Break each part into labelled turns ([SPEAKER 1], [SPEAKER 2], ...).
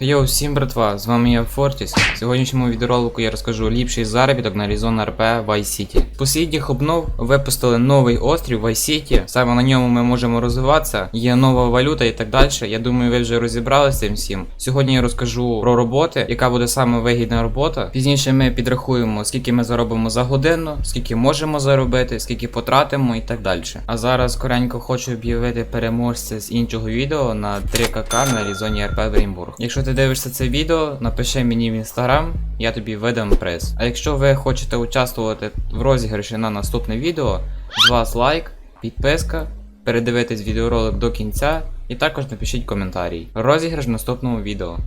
[SPEAKER 1] Йоу, всім братва, з вами я Фортіс. В сьогоднішньому відеоролику я розкажу ліпший заробіток на Arizona RP Vice City. Послідніх обнов випустили новий острів Vice City. Саме на ньому ми можемо розвиватися. Є нова валюта і так далі. Я думаю, ви вже розібралися цим всім. Сьогодні я розкажу про роботи, яка буде саме вигідна робота. Пізніше ми підрахуємо, скільки ми заробимо за годину, скільки можемо заробити, скільки потратимо і так далі. А зараз коренько хочу об'явити переможця з іншого відео на 3КК на Arizona RP Брейнбург. Якщо ти дивишся це відео, напиши мені в інстаграм, я тобі видам приз. А якщо ви хочете участвувати в розіграші на наступне відео, з вас лайк, підписка, передивитись відеоролик до кінця і також напишіть коментарій. Розіграш в наступному відео.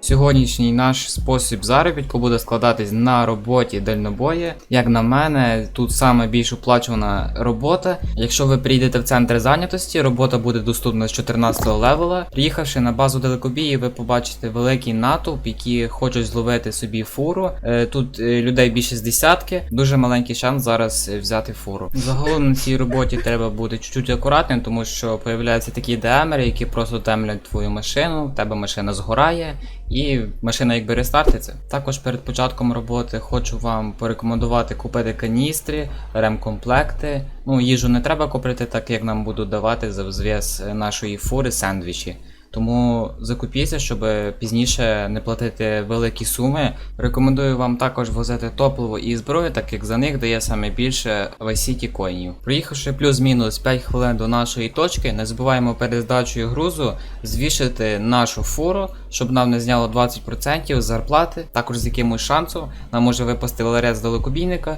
[SPEAKER 1] Сьогоднішній наш спосіб заробітку буде складатись на роботі дальнобої. Як на мене, тут саме більш оплачувана робота. Якщо ви прийдете в центр зайнятості, робота буде доступна з 14 левела. Приїхавши на базу далекобії, ви побачите великий натовп, які хочуть зловити собі фуру. Е, Тут е, людей більше з десятки. Дуже маленький шанс зараз взяти фуру. Загалом на цій роботі треба бути чуть-чуть акуратним, тому що появляються такі демери, які просто темлять твою машину, в тебе машина згорає. І машина якби рестартиться. Також перед початком роботи хочу вам порекомендувати купити каністри, ремкомплекти. Ну, їжу не треба купити, так як нам будуть давати за взв'яз нашої фури сендвічі. Тому закупіться, щоб пізніше не платити великі суми. Рекомендую вам також возити топливо і зброю, так як за них дає саме більше Vice коїнів. Проїхавши плюс-мінус 5 хвилин до нашої точки, не забуваємо перед здачею грузу звішити нашу фуру, щоб нам не зняло 20% з зарплати. Також з якимось шансом нам може випасти ларет з далекобійника.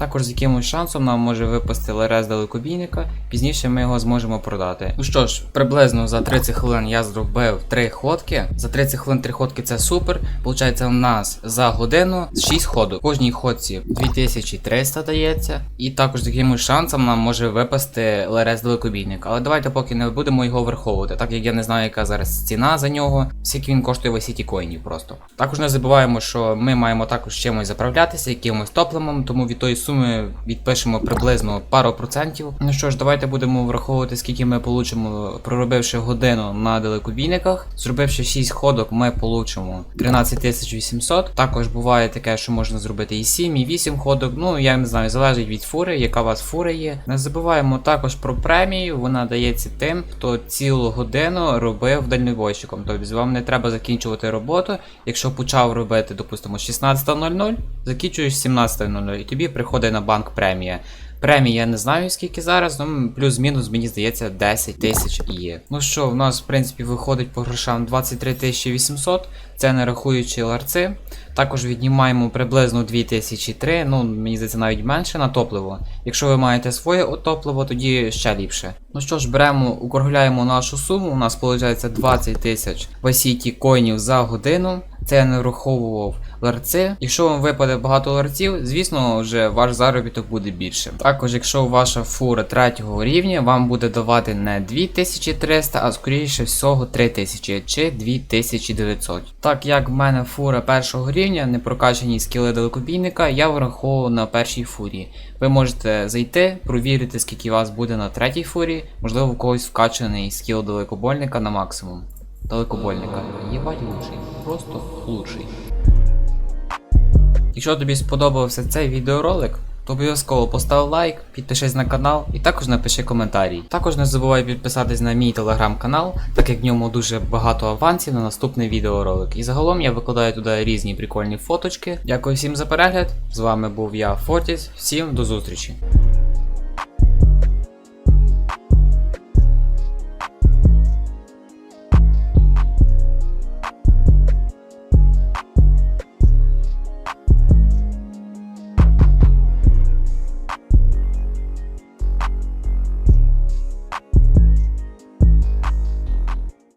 [SPEAKER 1] Також з якимось шансом нам може випасти ларес далекобійника, пізніше ми його зможемо продати. Ну що ж, приблизно за 30 хвилин я зробив 3 ходки. За 30 хвилин 3 ходки це супер. Получається, у нас за годину 6 ходок. Кожній ходці 2300 дається. І також з якимось шансом нам може випасти ларес далекобійника. Але давайте поки не будемо його враховувати, так як я не знаю, яка зараз ціна за нього, скільки він коштує в Сіті коїнів просто. Також не забуваємо, що ми маємо також чимось заправлятися, якимось топливом, тому від тої суми відпишемо приблизно пару процентів. Ну що ж, давайте будемо враховувати, скільки ми получимо, проробивши годину на далекобійниках. Зробивши 6 ходок, ми получимо 13800. Також буває таке, що можна зробити і 7, і 8 ходок. Ну я не знаю, залежить від фури, яка у вас фура є. Не забуваємо також про премію. Вона дається тим, хто цілу годину робив дальнобойщиком. Тобто вам не треба закінчувати роботу. Якщо почав робити, допустимо, 16.00, закінчуєш 17.00 і тобі приходить на банк премія. Премії я не знаю скільки зараз, ну плюс-мінус, мені здається, 10 тисяч є. Ну що, в нас, в принципі, виходить по грошам 23 800, це не рахуючи ларци. Також віднімаємо приблизно 2003, ну мені здається, навіть менше на топливо. Якщо ви маєте своє топливо, тоді ще ліпше. Ну що ж, беремо, укругляємо нашу суму. У нас виходить 20 тисяч васіті коїнів за годину. Це я не враховував ларци. Якщо вам випаде багато ларців, звісно, вже ваш заробіток буде більше. Також, якщо ваша фура третього рівня, вам буде давати не 2300, а скоріше всього 3000 чи 2900. Так як в мене фура першого рівня, не прокачані скіли далекобійника, я враховував на першій фурі. Ви можете зайти, провірити, скільки вас буде на третій фурі, можливо, у когось вкачаний скіл далекобольника на максимум. Далекобольника. Єбать лучший. Просто лучший. Якщо тобі сподобався цей відеоролик, то обов'язково постав лайк, підпишись на канал і також напиши коментарій. Також не забувай підписатись на мій телеграм-канал, так як в ньому дуже багато авансів на наступний відеоролик. І загалом я викладаю туди різні прикольні фоточки. Дякую всім за перегляд. З вами був я, Фортіс. Всім до зустрічі.